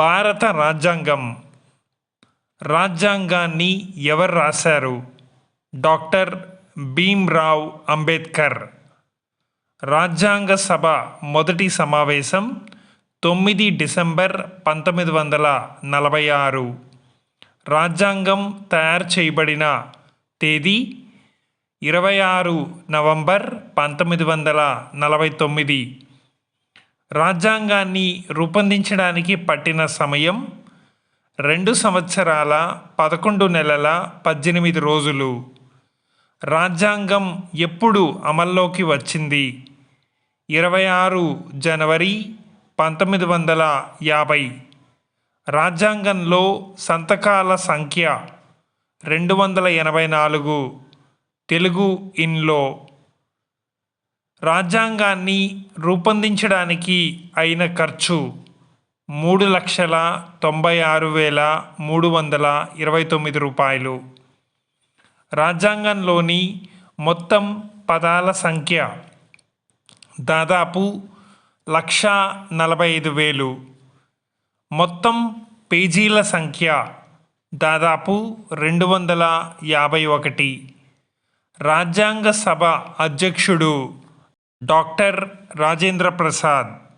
భారత రాజ్యాంగం. రాజ్యాంగాన్ని ఎవరు రాశారు? డాక్టర్ భీమ్రావ్ అంబేద్కర్. రాజ్యాంగ సభ మొదటి సమావేశం తొమ్మిది డిసెంబర్ పంతొమ్మిది వందల నలభై ఆరు. రాజ్యాంగం తయారు చేయబడిన తేదీ ఇరవై ఆరు నవంబర్ పంతొమ్మిది వందల నలభై తొమ్మిది. రాజ్యాంగాన్ని రూపొందించడానికి పట్టిన సమయం రెండు సంవత్సరాల పదకొండు నెలల పద్దెనిమిది రోజులు. రాజ్యాంగం ఎప్పుడు అమల్లోకి వచ్చింది? ఇరవై ఆరు జనవరి పంతొమ్మిది వందల యాభై. రాజ్యాంగంలో సంతకాల సంఖ్య రెండు వందల ఎనభై నాలుగు. తెలుగు ఇన్లో రాజ్యాంగాన్ని రూపొందించడానికి అయిన ఖర్చు మూడు లక్షల తొంభై ఆరు వేల మూడు వందల ఇరవై తొమ్మిది రూపాయలు. రాజ్యాంగంలోని మొత్తం పదాల సంఖ్య దాదాపు లక్ష నలభై ఐదు వేలు. మొత్తం పేజీల సంఖ్య దాదాపు రెండు వందల యాభై ఒకటి. రాజ్యాంగ సభ అధ్యక్షుడు डॉक्टर राजेंद्र प्रसाद।